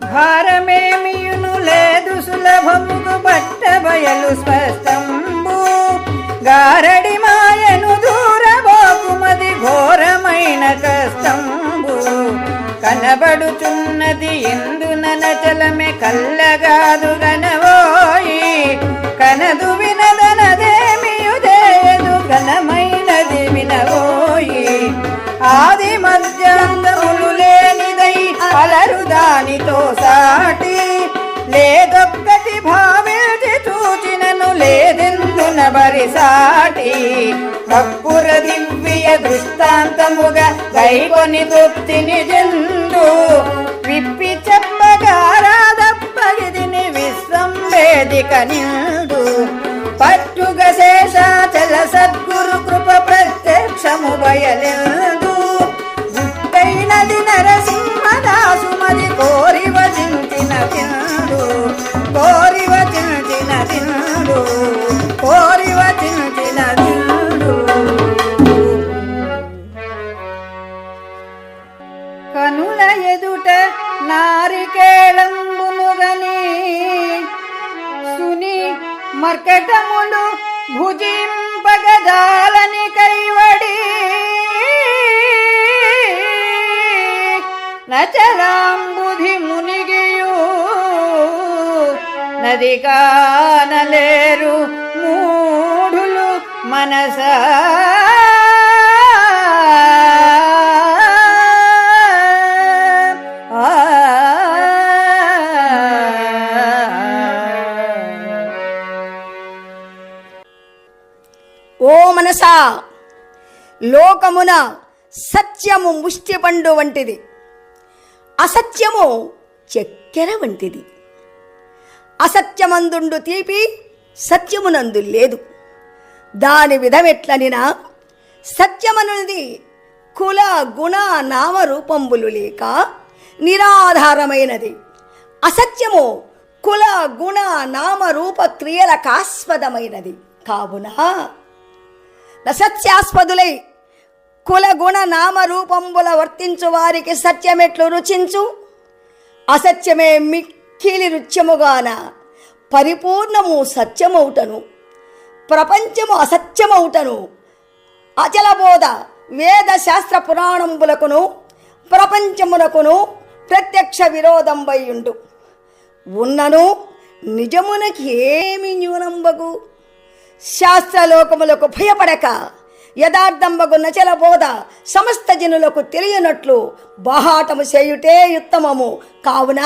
భారమేమియును లేదు సులభముకు పట్ట బయలు స్పష్టంబు. గారడి మాయను దూరబోకుమది ఘోరమైన కష్టంబు. కనబడుచున్నది ఎందున నచలమే కల్ లేదొక్కటి భావించి చూచినను లేదెందున బరిసాటి సాటి. దివ్య దృష్టాంతముగా గైకొని తృప్తిని జందు విప్పి చెప్పగారాదప్పగిదిని విశ్వం వేదిక నిందు పట్టుగ శేషాచల సత్ తిండు కోరి వచించిన తిండు కనుల ఎదుట నారికేళంబునుగని సుని మర్కటములు భుజింపగదాలని కైవడి. నచరాంబుధి మునిగియు నది కానలేరు మూఢులు మనస ఓ మనసా లోకమున సత్యము ముష్టిపండు వంటిది. అసత్యము చక్కెర వంటిది. అసత్యమందుండు తీపి సత్యమునందు లేదు. దాని విధమెట్లనినా సత్యమనుది కుల గుణ నామరూపంబులు లేక నిరాధారమైనది. అసత్యము కుల గుణ నామరూప క్రియలకు ఆస్పదమైనది. కావున నసత్యాస్పదులై కుల గుణ నామరూపంబుల వర్తించు వారికి సత్యమెట్లు రుచించు అసత్యమే మిక్ కీలి రుచ్యముగాన పరిపూర్ణము సత్యమౌటను ప్రపంచము అసత్యమౌటను అచలబోధ వేద శాస్త్ర పురాణంబులకును ప్రపంచమునకును ప్రత్యక్ష విరోధంబయ్యుండు ఉన్నను నిజమునకి ఏమి న్యూనంబగు? శాస్త్రలోకములకు భయపడక యథార్థంబగు నచల బోధ సమస్త జనులకు తెలియనట్లు బహాటము చేయుటే ఉత్తమము. కావున